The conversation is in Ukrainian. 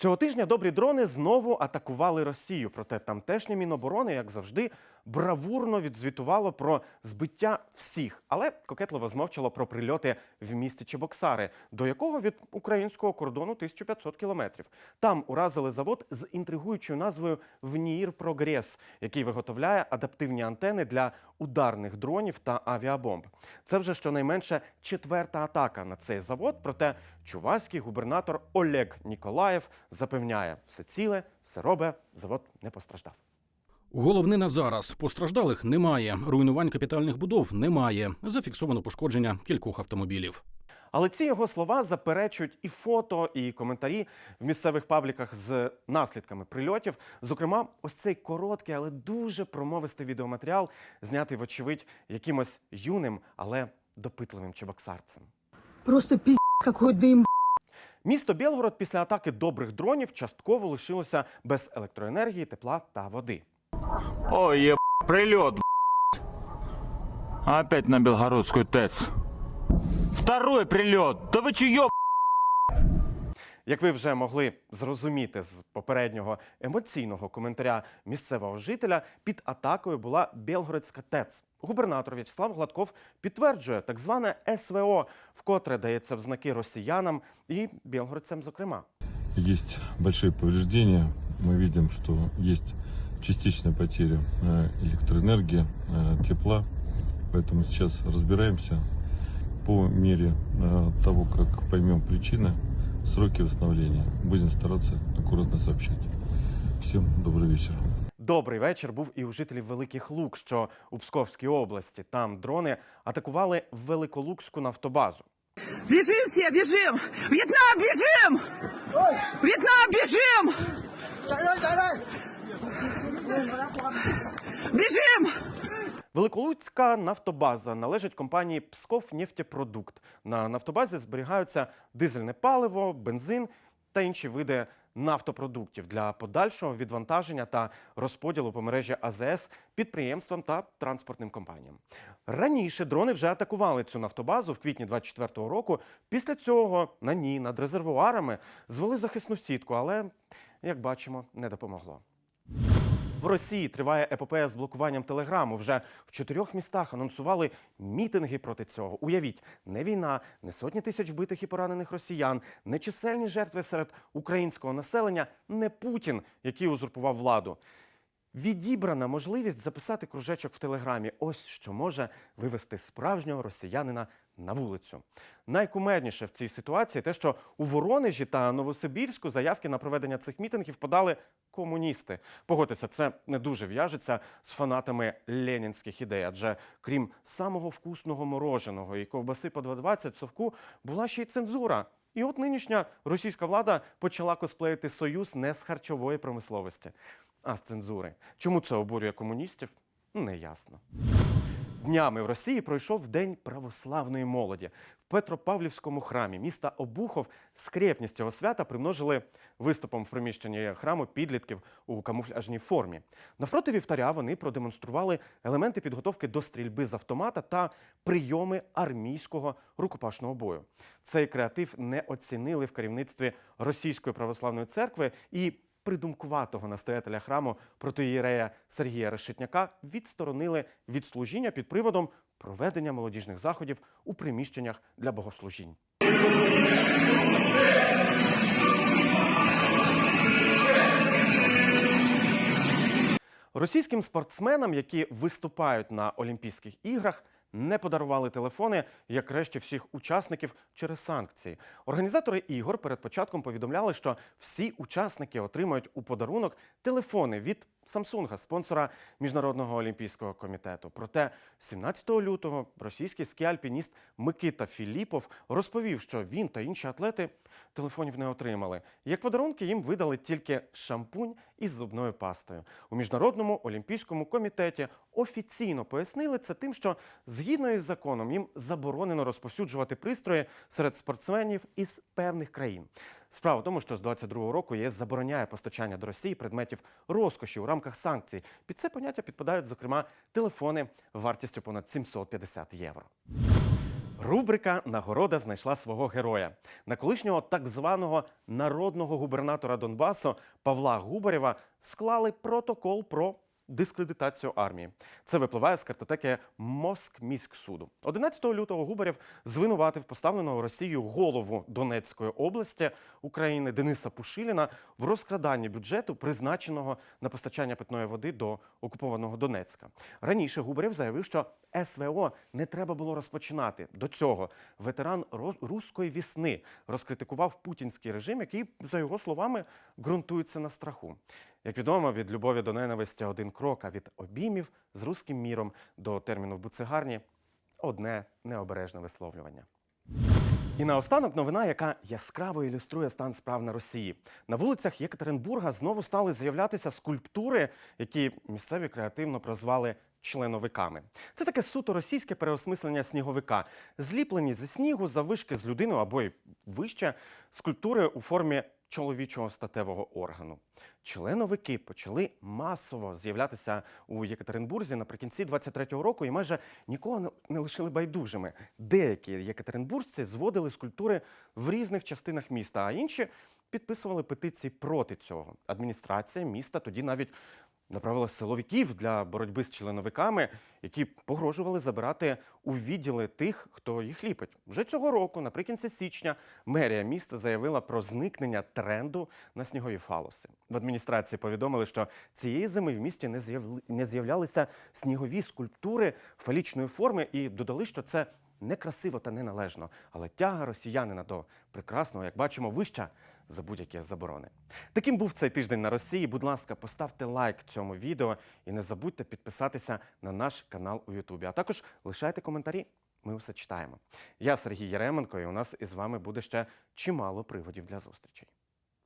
Цього тижня добрі дрони знову атакували Росію. Проте тамтешні міноборони, як завжди, бравурно відзвітувало про збиття всіх, але кокетливо змовчало про прильоти в місті Чебоксари, до якого від українського кордону 1500 кілометрів. Там уразили завод з інтригуючою назвою Вніїр Прогрес, який виготовляє адаптивні антени для ударних дронів та авіабомб. Це вже щонайменше четверта атака на цей завод. Проте чуваський губернатор Олег Ніколаєв запевняє, все ціле, все робе, завод не постраждав. Головне на зараз постраждалих немає. Руйнувань капітальних будов немає. Зафіксовано пошкодження кількох автомобілів. Але ці його слова заперечують і фото, і коментарі в місцевих пабліках з наслідками прильотів. Зокрема, ось цей короткий, але дуже промовистий відеоматеріал, знятий, вочевидь, якимось юним, але допитливим чебоксарцем. Просто какой дым. Місто Білгород після атаки добрих дронів частково лишилося без електроенергії, тепла та води. Ой, еб... прилет, б***ь. Опять на Белгородскую ТЭЦ. Второй прилет. Да вы че, еб... Як ви вже могли зрозуміти з попереднього емоційного коментаря місцевого жителя, під атакою була Білгородська ТЕЦ. Губернатор В'ячеслав Гладков підтверджує так зване СВО, вкотре дається в знаки росіянам і білгородцям, зокрема. Есть большие повреждения. Мы видим, что есть частичная потеря э, электроэнергии, э, тепла. Поэтому сейчас разбираемся по мере э, того, как поймем причины, сроки восстановления. Будем стараться аккуратно сообщать. Всем добрый вечер. Добрий вечір був і у жителів Великих Лук, що у Псковській області. Там дрони атакували Великолукську нафтобазу. Бежим все, бежим! Вьетнам, бежим! Вьетнам, бежим! Бежим! Великолуцька нафтобаза належить компанії Псков Нефтепродукт. На нафтобазі зберігаються дизельне паливо, бензин та інші види нафтопродуктів для подальшого відвантаження та розподілу по мережі АЗС підприємствам та транспортним компаніям. Раніше дрони вже атакували цю нафтобазу в квітні 24-го року. Після цього на ній над резервуарами звели захисну сітку, але, як бачимо, не допомогло. В Росії триває епопея з блокуванням телеграму. Вже в чотирьох містах анонсували мітинги проти цього. Уявіть, не війна, не сотні тисяч вбитих і поранених росіян, не чисельні жертви серед українського населення, не Путін, який узурпував владу. Відібрана можливість записати кружечок в телеграмі. Ось що може вивести справжнього росіянина на вулицю. Найкумедніше в цій ситуації те, що у Воронежі та Новосибірську заявки на проведення цих мітингів подали комуністи. Погодьтеся, це не дуже в'яжеться з фанатами ленінських ідей, адже крім самого вкусного мороженого і ковбаси по 2,20 совку була ще й цензура. І от нинішня російська влада почала косплеїти союз не з харчової промисловості, а з цензури. Чому це обурює комуністів? Неясно. Днями в Росії пройшов День православної молоді. В Петропавлівському храмі міста Обухов скрепність цього свята примножили виступом в приміщенні храму підлітків у камуфляжній формі. Навпроти вівтаря вони продемонстрували елементи підготовки до стрільби з автомата та прийоми армійського рукопашного бою. Цей креатив не оцінили в керівництві Російської православної церкви і придумкуватого настоятеля храму протоїрея Сергія Решетняка відсторонили від служіння під приводом проведення молодіжних заходів у приміщеннях для богослужінь. Російським спортсменам, які виступають на Олімпійських іграх, не подарували телефони, як решті всіх учасників через санкції. Організатори ігор перед початком повідомляли, що всі учасники отримають у подарунок телефони від Samsung, спонсора Міжнародного олімпійського комітету. Проте 17 лютого російський ски-альпініст Микита Філіпов розповів, що він та інші атлети телефонів не отримали. Як подарунки їм видали тільки шампунь із зубною пастою. У міжнародному олімпійському комітеті офіційно пояснили це тим, що згідно із законом їм заборонено розповсюджувати пристрої серед спортсменів із певних країн. Справа в тому, що з 22-го року ЄС забороняє постачання до Росії предметів розкоші у рамках санкцій. Під це поняття підпадають, зокрема, телефони вартістю понад 750 євро. Рубрика Нагорода знайшла свого героя. На колишнього так званого народного губернатора Донбасу Павла Губарєва склали протокол про дискредитацію армії. Це випливає з картотеки Москміськсуду. 11 лютого Губарєв звинуватив поставленого Росією голову Донецької області України Дениса Пушиліна в розкраданні бюджету, призначеного на постачання питної води до окупованого Донецька. Раніше Губарєв заявив, що СВО не треба було розпочинати. До цього ветеран руської вісни розкритикував путінський режим, який, за його словами, ґрунтується на страху. Як відомо, від любові до ненависті один крок, а від обіймів з руським міром до терміну в буцегарні одне необережне висловлювання. І наостанок новина, яка яскраво ілюструє стан справ на Росії. На вулицях Єкатеринбурга знову стали з'являтися скульптури, які місцеві креативно прозвали членовиками. Це таке суто російське переосмислення сніговика, зліплені зі снігу заввишки з людиною або й вище скульптури у формі чоловічого статевого органу. Членовики почали масово з'являтися у Єкатеринбурзі наприкінці 23-го року і майже нікого не- лишили байдужими. Деякі єкатеринбуржці зводили скульптури в різних частинах міста, а інші підписували петиції проти цього. Адміністрація міста тоді навіть направила силовиків для боротьби з членовиками, які погрожували забирати у відділи тих, хто їх ліпить. Вже цього року, наприкінці січня, мерія міста заявила про зникнення тренду на снігові фалоси. В адміністрації повідомили, що цієї зими в місті не з'являлися снігові скульптури фалічної форми і додали, що це некрасиво та неналежно. Але тяга росіянина до прекрасного, як бачимо, вища за будь-які заборони. Таким був цей тиждень на Росії. Будь ласка, поставте лайк цьому відео і не забудьте підписатися на наш канал у Ютубі. А також лишайте коментарі. Ми все читаємо. Я Сергій Яременко, і у нас із вами буде ще чимало приводів для зустрічей.